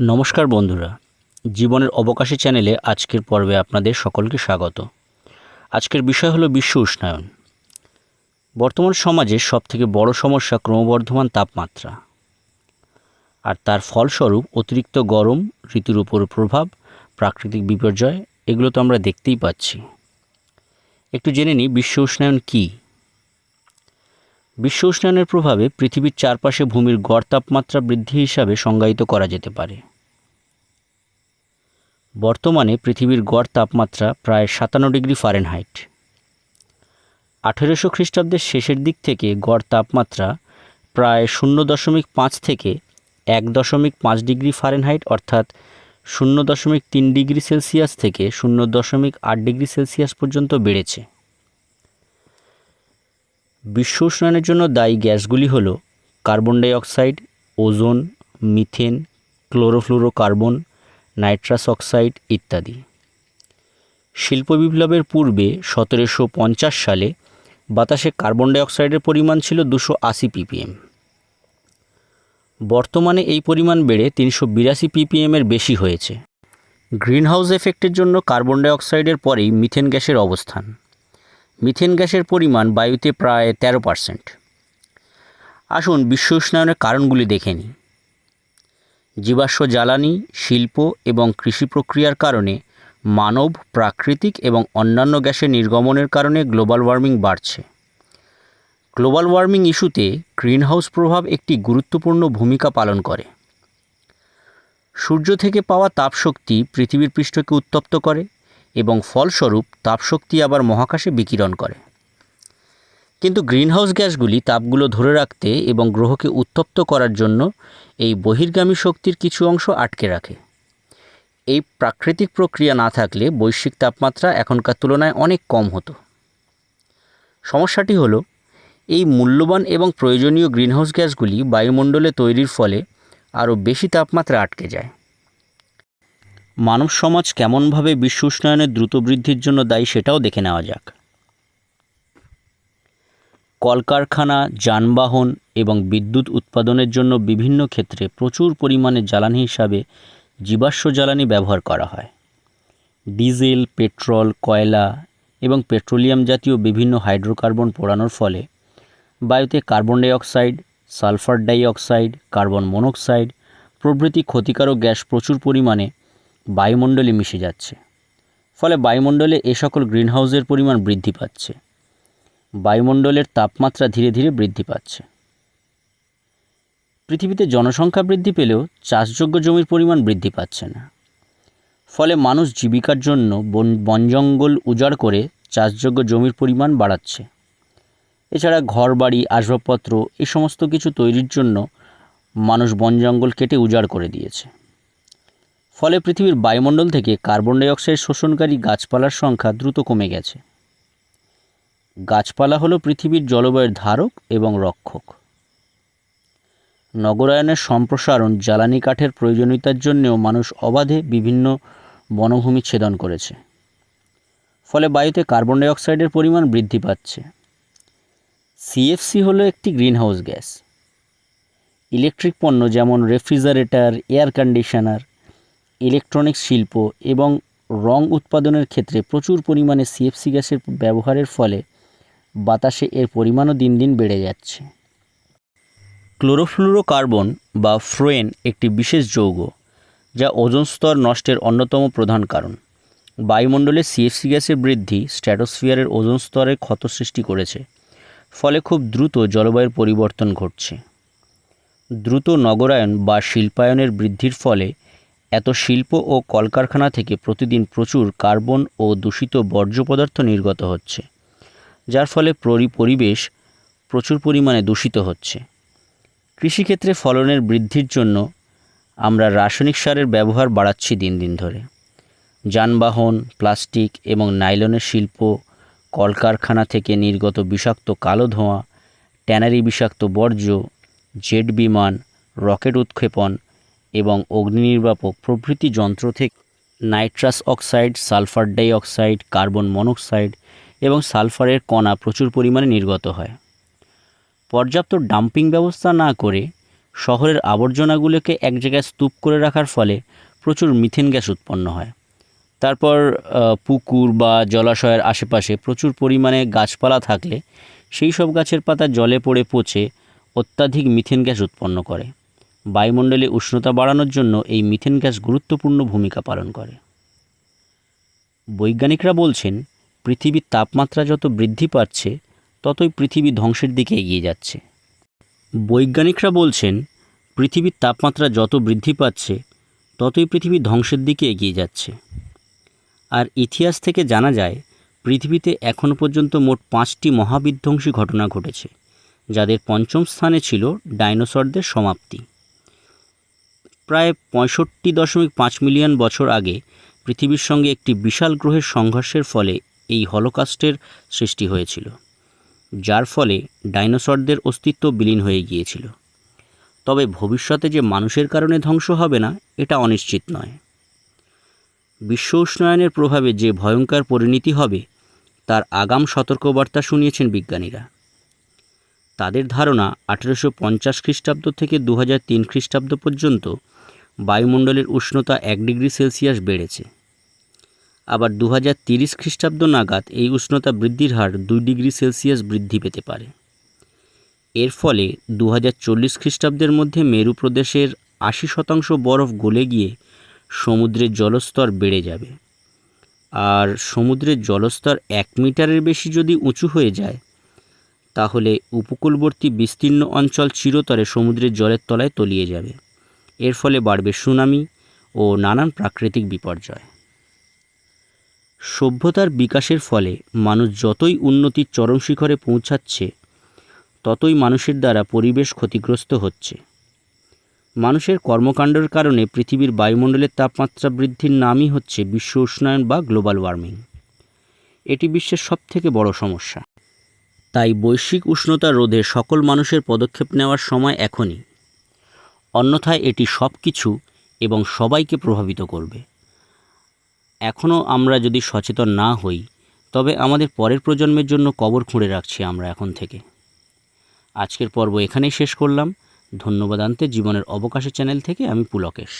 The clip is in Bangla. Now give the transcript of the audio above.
নমস্কার বন্ধুরা, জীবনের অবকাশী চ্যানেলে আজকের পর্বে আপনাদের সকলকে স্বাগত। আজকের বিষয় হলো বিশ্ব উষ্ণায়ন। বর্তমান সমাজের সবথেকে বড় সমস্যা ক্রমবর্ধমান তাপমাত্রা। আর তার ফলস্বরূপ অতিরিক্ত গরম, ঋতুর উপর প্রভাব, প্রাকৃতিক বিপর্যয়, এগুলো তো আমরা দেখতেই পাচ্ছি। একটু জেনে নিই বিশ্ব উষ্ণায়ন কী। বিশ্ব উষ্ণায়নের প্রভাবে পৃথিবীর চারপাশে ভূমির গড় তাপমাত্রা বৃদ্ধি হিসাবে সংজ্ঞায়িত করা যেতে পারে। বর্তমানে পৃথিবীর গড় তাপমাত্রা প্রায় সাতান্ন ডিগ্রি ফারেনহাইট। আঠেরোশো খ্রিস্টাব্দের শেষের দিক থেকে গড় তাপমাত্রা প্রায় শূন্য দশমিক পাঁচ থেকে এক দশমিক পাঁচ ডিগ্রি ফারেনহাইট, অর্থাৎ শূন্য দশমিক তিন ডিগ্রি সেলসিয়াস থেকে শূন্য দশমিক আট ডিগ্রি সেলসিয়াস পর্যন্ত বেড়েছে। বিশ্ব উষ্ণায়নের জন্য দায়ী গ্যাসগুলি হলো carbon dioxide, ozone, methane, chlorofluorocarbon, nitrous oxide ইত্যাদি। শিল্প বিপ্লবের পূর্বে সতেরোশো পঞ্চাশ সালে বাতাসে কার্বন ডাইঅক্সাইডের পরিমাণ ছিল দুশো আশি পিপিএম। বর্তমানে এই পরিমাণ বেড়ে তিনশো বিরাশি পিপিএমের বেশি হয়েছে। গ্রিনহাউস এফেক্টের জন্য কার্বন ডাইঅক্সাইডের পরেই মিথেন গ্যাসের অবস্থান। মিথেন গ্যাসের পরিমাণ বায়ুতে প্রায় তেরো পার্সেন্ট। আসুন বিশ্ব উষ্ণায়নের কারণগুলি দেখে নিই। জীবাশ্ম জ্বালানি, শিল্প এবং কৃষি প্রক্রিয়ার কারণে মানব, প্রাকৃতিক এবং অন্যান্য গ্যাসের নির্গমনের কারণে গ্লোবাল ওয়ার্মিং বাড়ছে। গ্লোবাল ওয়ার্মিং ইস্যুতে গ্রিনহাউস প্রভাব একটি গুরুত্বপূর্ণ ভূমিকা পালন করে। সূর্য থেকে পাওয়া তাপশক্তি পৃথিবীর পৃষ্ঠকে উত্তপ্ত করে এবং ফলস্বরূপ তাপশক্তি আবার মহাকাশে বিকিরণ করে। কিন্তু গ্রিনহাউস গ্যাসগুলি তাপগুলো ধরে রাখতে এবং গ্রহকে উত্তপ্ত করার জন্য এই বহির্গামী শক্তির কিছু অংশ আটকে রাখে। এই প্রাকৃতিক প্রক্রিয়া না থাকলে বৈশ্বিক তাপমাত্রা এখনকার তুলনায় অনেক কম হতো। সমস্যাটি হলো, এই মূল্যবান এবং প্রয়োজনীয় গ্রিনহাউস গ্যাসগুলি বায়ুমণ্ডলে তৈরির ফলে আরও বেশি তাপমাত্রা আটকে যায়। মানব সমাজ কেমনভাবে বিশ্ব উষ্ণায়নের দ্রুত বৃদ্ধির জন্য দায়ী সেটাও দেখে নেওয়া যাক। কলকারখানা, যানবাহন এবং বিদ্যুৎ উৎপাদনের জন্য বিভিন্ন ক্ষেত্রে প্রচুর পরিমাণে জ্বালানি হিসাবে জীবাশ্ম জ্বালানি ব্যবহার করা হয়। ডিজেল, পেট্রোল, কয়লা এবং পেট্রোলিয়াম জাতীয় বিভিন্ন হাইড্রোকার্বন পোড়ানোর ফলে বায়ুতে carbon dioxide sulphur dioxide carbon monoxide প্রভৃতি ক্ষতিকারক গ্যাস প্রচুর পরিমাণে বায়ুমণ্ডলে মিশে যাচ্ছে। ফলে বায়ুমণ্ডলে এ সকল গ্রিনহাউসের পরিমাণ বৃদ্ধি পাচ্ছে। বায়ুমণ্ডলের তাপমাত্রা ধীরে ধীরে বৃদ্ধি পাচ্ছে। পৃথিবীতে জনসংখ্যা বৃদ্ধি পেলেও চাষযোগ্য জমির পরিমাণ বৃদ্ধি পাচ্ছে না। ফলে মানুষ জীবিকার জন্য বন বন জঙ্গল উজাড় করে চাষযোগ্য জমির পরিমাণ বাড়াচ্ছে। এছাড়া ঘরবাড়ি, আসবাবপত্র এই সমস্ত কিছু তৈরির জন্য মানুষ বন জঙ্গল কেটে উজাড় করে দিয়েছে। ফলে পৃথিবীর বায়ুমণ্ডল থেকে কার্বন ডাইঅক্সাইড শোষণকারী গাছপালার সংখ্যা দ্রুত কমে গেছে। গাছপালা হলো পৃথিবীর জলবায়ুর ধারক এবং রক্ষক। নগরায়নের সম্প্রসারণ জ্বালানি কাঠের প্রয়োজনীয়তার জন্যেও মানুষ অবাধে বিভিন্ন বনভূমি ছেদন করেছে। ফলে বায়ুতে কার্বন ডাইঅক্সাইডের পরিমাণ বৃদ্ধি পাচ্ছে। সিএফসি হলো একটি গ্রিনহাউস গ্যাস। ইলেকট্রিক পণ্য যেমন রেফ্রিজারেটর, এয়ার কন্ডিশনার ইলেকট্রনিক্স শিল্প এবং রং উৎপাদনের ক্ষেত্রে প্রচুর পরিমাণে সিএফসি গ্যাসের ব্যবহারের ফলে বাতাসে এর পরিমাণও দিন দিন বেড়ে যাচ্ছে। ক্লোরোফ্লুরোকার্বন বা ফ্রোয়েন একটি বিশেষ যৌগ, যা ওজন স্তর নষ্টের অন্যতম প্রধান কারণ। বায়ুমণ্ডলে সিএফসি গ্যাসের বৃদ্ধি স্ট্র্যাটোস্ফিয়ারের ওজোন স্তরে ক্ষত সৃষ্টি করেছে, ফলে খুব দ্রুত জলবায়ুর পরিবর্তন ঘটছে। দ্রুত নগরায়ন বা শিল্পায়নের বৃদ্ধির ফলে এত শিল্প ও কলকারখানা থেকে প্রতিদিন প্রচুর কার্বন ও দূষিত বর্জ্য পদার্থ নির্গত হচ্ছে, যার ফলে পরি পরিবেশ প্রচুর পরিমাণে দূষিত হচ্ছে। কৃষিক্ষেত্রে ফলনের বৃদ্ধির জন্য আমরা রাসায়নিক সারের ব্যবহার বাড়াচ্ছি দিন দিন ধরে। যানবাহন, প্লাস্টিক এবং নাইলনের শিল্প, কলকারখানা থেকে নির্গত বিষাক্ত কালো ধোঁয়া, ট্যানারি বিষাক্ত বর্জ্য, জেট বিমান, রকেট উৎক্ষেপণ এবং অগ্নিনির্বাপক প্রভৃতি যন্ত্র থেকে nitrous oxide, sulphur dioxide, carbon monoxide এবং সালফারের কণা প্রচুর পরিমাণে নির্গত হয়। পর্যাপ্ত ডাম্পিং ব্যবস্থা না করে শহরের আবর্জনাগুলোকে এক জায়গায় স্তূপ করে রাখার ফলে প্রচুর মিথেন গ্যাস উৎপন্ন হয়। তারপর পুকুর বা জলাশয়ের আশেপাশে প্রচুর পরিমাণে গাছপালা থাকলে সেই সব গাছের পাতা জলে পড়ে পচে অত্যাধিক মিথেন গ্যাস উৎপন্ন করে। বায়ুমণ্ডলে উষ্ণতা বাড়ানোর জন্য এই মিথেন গ্যাস গুরুত্বপূর্ণ ভূমিকা পালন করে। বৈজ্ঞানিকরা বলছেন, পৃথিবীর তাপমাত্রা যত বৃদ্ধি পাচ্ছে, ততই পৃথিবী ধ্বংসের দিকে এগিয়ে যাচ্ছে। বৈজ্ঞানিকরা বলছেন, পৃথিবীর তাপমাত্রা যত বৃদ্ধি পাচ্ছে, ততই পৃথিবী ধ্বংসের দিকে এগিয়ে যাচ্ছে। আর ইতিহাস থেকে জানা যায়, পৃথিবীতে এখনও পর্যন্ত মোট পাঁচটি মহাবিধ্বংসী ঘটনা ঘটেছে, যাদের পঞ্চম স্থানে ছিল ডাইনোসরদের সমাপ্তি। প্রায় পঁয়ষট্টি দশমিক পাঁচ মিলিয়ন বছর আগে পৃথিবীর সঙ্গে একটি বিশাল গ্রহের সংঘর্ষের ফলে এই হলোকাস্টের সৃষ্টি হয়েছিল, যার ফলে ডাইনোসরদের অস্তিত্ব বিলীন হয়ে গিয়েছিল। তবে ভবিষ্যতে যে মানুষের কারণে ধ্বংস হবে না, এটা অনিশ্চিত নয়। বিশ্ব উষ্ণায়নের প্রভাবে যে ভয়ঙ্কর পরিণতি হবে, তার আগাম সতর্কবার্তা শুনিয়েছেন বিজ্ঞানীরা। তাদের ধারণা আঠেরোশো পঞ্চাশ খ্রিস্টাব্দ থেকে দু হাজার তিন খ্রিস্টাব্দ পর্যন্ত বায়ুমণ্ডলের উষ্ণতা এক ডিগ্রি সেলসিয়াস বেড়েছে। আবার দু হাজার তিরিশ খ্রিস্টাব্দ নাগাদ এই উষ্ণতা বৃদ্ধির হার দুই ডিগ্রি সেলসিয়াস বৃদ্ধি পেতে পারে। এর ফলে দু হাজার চল্লিশ খ্রিস্টাব্দের মধ্যে মেরু প্রদেশের আশি শতাংশ বরফ গলে গিয়ে সমুদ্রের জলস্তর বেড়ে যাবে। আর সমুদ্রের জলস্তর এক মিটারের বেশি যদি উঁচু হয়ে যায়, তাহলে উপকূলবর্তী বিস্তীর্ণ অঞ্চল চিরতরে সমুদ্রের জলের তলায় তলিয়ে যাবে। এর ফলে বাড়বে সুনামি ও নানান প্রাকৃতিক বিপর্যয়। সভ্যতার বিকাশের ফলে মানুষ যতই উন্নতির চরম শিখরে পৌঁছাচ্ছে, ততই মানুষের দ্বারা পরিবেশ ক্ষতিগ্রস্ত হচ্ছে। মানুষের কর্মকাণ্ডের কারণে পৃথিবীর বায়ুমণ্ডলের তাপমাত্রা বৃদ্ধির নামই হচ্ছে বিশ্ব উষ্ণায়ন বা গ্লোবাল ওয়ার্মিং। এটি বিশ্বের সবথেকে বড় সমস্যা। তাই বৈশ্বিক উষ্ণতা রোধে সকল মানুষের পদক্ষেপ নেওয়ার সময় এখনই। অন্যথায় এটি সব কিছু এবং সবাইকে প্রভাবিত করবে। এখনও আমরা যদি সচেতন না হই, তবে আমাদের পরের প্রজন্মের জন্য কবর খুঁড়ে রাখছি আমরা এখন থেকে। আজকের পর্ব এখানেই শেষ করলাম। ধন্যবাদ আনতে জীবনের অবকাশের চ্যানেল থেকে আমি পুলকেশ।